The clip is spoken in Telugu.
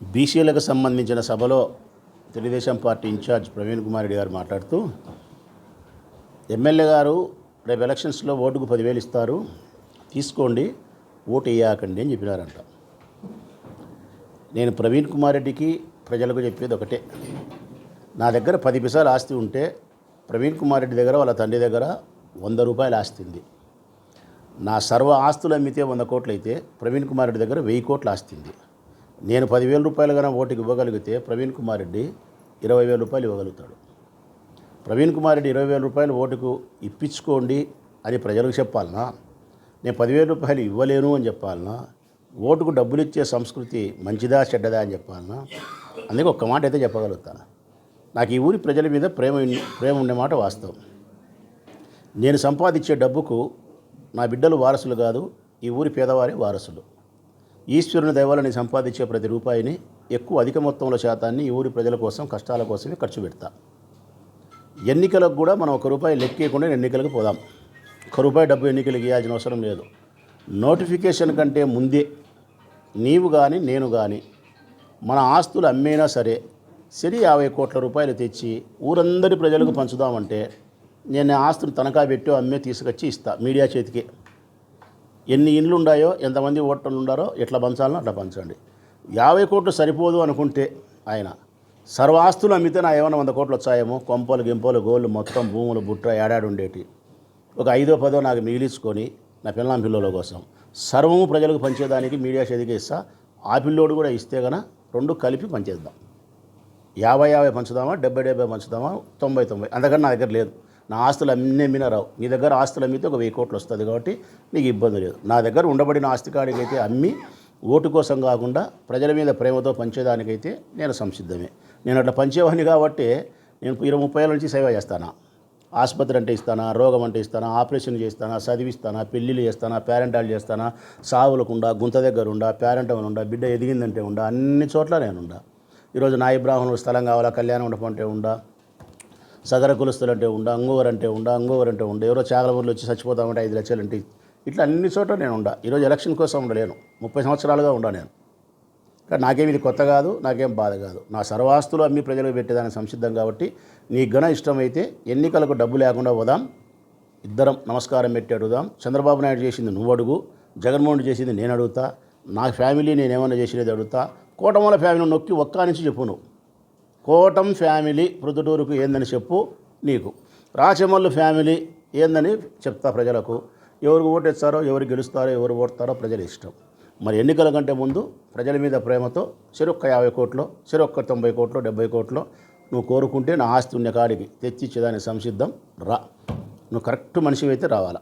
బీసీలకు సంబంధించిన సభలో తెలుగుదేశం పార్టీ ఇన్ఛార్జ్ ప్రవీణ్ కుమార్ రెడ్డి గారు మాట్లాడుతూ ఎమ్మెల్యే గారు రేపు ఎలక్షన్స్లో ఓటుకు పదివేలు ఇస్తారు తీసుకోండి ఓటు వేయకండి అని చెప్పినారంట. నేను ప్రవీణ్ కుమార్ రెడ్డికి ప్రజలకు చెప్పేది ఒకటే. నా దగ్గర పది పిసాలు ఆస్తి ఉంటే ప్రవీణ్ కుమార్ రెడ్డి దగ్గర వాళ్ళ తండ్రి దగ్గర వంద రూపాయలు ఆస్తి ఉంది. నా సర్వ ఆస్తులు అమ్మితే వంద కోట్లు అయితే ప్రవీణ్ కుమార్ రెడ్డి దగ్గర వెయ్యి కోట్లు ఆస్తి ఉంది. నేను పదివేల రూపాయలు కన్నా ఓటుకి ఇవ్వగలిగితే ప్రవీణ్ కుమార్ రెడ్డి ఇరవై వేల రూపాయలు ఇవ్వగలుగుతాడు. ప్రవీణ్ కుమార్ రెడ్డి ఇరవై వేల రూపాయలు ఓటుకు ఇప్పించుకోండి అని ప్రజలకు చెప్పాలనా? నేను పదివేల రూపాయలు ఇవ్వలేను అని చెప్పాలనా? ఓటుకు డబ్బులు ఇచ్చే సంస్కృతి మంచిదా చెడ్డదా అని చెప్పాలనా? అందుకే ఒక్క మాట అయితే చెప్పగలుగుతాను నాకు ఈ ఊరి ప్రజల మీద ప్రేమ ప్రేమ ఉండే మాట వాస్తవం. నేను సంపాదించే డబ్బుకు నా బిడ్డలు వారసులు కాదు ఈ ఊరి పేదవారి వారసులు. ఈశ్వరుని దైవాలని సంపాదించే ప్రతి రూపాయిని ఎక్కువ అధిక మొత్తంలో శాతాన్ని ఈ ఊరి ప్రజల కోసం కష్టాల కోసమే ఖర్చు పెడతా. ఎన్నికలకు కూడా మనం ఒక రూపాయి లెక్కేయకుండా ఎన్నికలకు పోదాం. ఒక రూపాయి డబ్బు ఎన్నికలకు ఇవ్వాల్సిన అవసరం లేదు. నోటిఫికేషన్ కంటే ముందే నీవు కానీ నేను కానీ మన ఆస్తులు అమ్మేనా సరే సరి యాభై కోట్ల రూపాయలు తెచ్చి ఊరందరి ప్రజలకు పంచుదామంటే నేను ఆస్తులు తనఖా పెట్టి అమ్మే తీసుకొచ్చి ఇస్తా మీడియా చేతికి. ఎన్ని ఇండ్లు ఉన్నాయో ఎంతమంది ఓటర్లు ఉండారో ఎట్లా పంచాలనో అట్లా పంచండి. యాభై కోట్లు సరిపోదు అనుకుంటే ఆయన సర్వాస్తులు అమ్మితే నా ఏమైనా వంద కోట్లు వచ్చాయేమో కొంపలు గింపలు గోళ్ళు మొత్తం భూములు బుట్ట ఏడాడు ఉండేటి. ఒక ఐదో పదో నాకు మిగిలించుకొని నా పిల్లం పిల్లల కోసం సర్వము ప్రజలకు పంచేదానికి మీడియా చేతికి ఇస్తా ఆ పిల్లోడు కూడా ఇస్తే గన రెండు కలిపి పంచేద్దాం. యాభై యాభై పంచుదామా డెబ్బై డెబ్బై పంచుదామా తొంభై తొంభై అంతకన్నా నా దగ్గర లేదు. నా ఆస్తులు అన్నీ అమ్మినా రావు. నీ దగ్గర ఆస్తులు అమ్మితే ఒక వెయ్యి కోట్లు వస్తుంది కాబట్టి నీకు ఇబ్బంది లేదు. నా దగ్గర ఉండబడిన ఆస్తి కాడికైతే అమ్మి ఓటు కోసం కాకుండా ప్రజల మీద ప్రేమతో పంచేదానికైతే నేను సంసిద్ధమే. నేను అట్లా పంచేవాడిని కాబట్టి నేను ఇరవై ముప్పై ఏళ్ళ నుంచి సేవ చేస్తాను. ఆసుపత్రి అంటే ఇస్తానా రోగం అంటే ఇస్తానా ఆపరేషన్ చేస్తానా చదివిస్తానా పెళ్ళిళ్ళు చేస్తానా పేరెంటాలు చేస్తానా సావులకుండా గుంత దగ్గర ఉండా పేరెంట్ ఉండా బిడ్డ ఎదిగిందంటే ఉండా అన్ని చోట్ల నేను ఉండా. ఈరోజు నా బ్రాహ్మణులు స్థలం కావాలా కళ్యాణ ఉండపంటే ఉండా సగర కులస్తులు అంటే ఉండ అంగోవర్ అంటే ఉండ అంగోవర్ అంటే ఉండ ఎవరో చాగలమూరులో వచ్చి చచ్చిపోతామంటే ఐదు లక్షలు అంటే ఇట్లా అన్ని చోట్ల నేను ఉండా. ఈరోజు ఎలక్షన్ కోసం ఉండలేను. ముప్పై సంవత్సరాలుగా ఉండా నేను. కానీ నాకేం ఇది కొత్త కాదు నాకేం బాధ కాదు. నా సర్వాస్తులు అమ్మి ప్రజలకు పెట్టేదానికి సంసిద్ధం కాబట్టి నీ గణ ఇష్టమైతే ఎన్నికలకు డబ్బు లేకుండా పోదాం. ఇద్దరం నమస్కారం పెట్టి అడుగుదాం. చంద్రబాబు నాయుడు చేసింది నువ్వు అడుగు జగన్మోహన్ రెడ్డి చేసింది నేను అడుగుతా. నా ఫ్యామిలీ నేను ఏమన్నా చేసినది అడుగుతా. కోటమల ఫ్యామిలీ నొక్కి ఒక్క నుంచి చెప్పు నువ్వు కోటం ఫ్యామిలీ ప్రొద్దుటూరుకు ఏందని చెప్పు నీకు. రాచమల్లు ఫ్యామిలీ ఏందని చెప్తా ప్రజలకు. ఎవరు ఓటేస్తారో ఎవరు గెలుస్తారో ఎవరు ఓడతారో ప్రజల ఇష్టం. మరి ఎన్నికల కంటే ముందు ప్రజల మీద ప్రేమతో చెరొక్క యాభై కోట్లు చెరొక్క తొంభై కోట్లు డెబ్బై కోట్లు నువ్వు కోరుకుంటే నా ఆస్తి ఉన్న కాడికి తెచ్చిచ్చేదానికి సంసిద్ధం రా. నువ్వు కరెక్ట్ మనిషి అయితే రావాలా.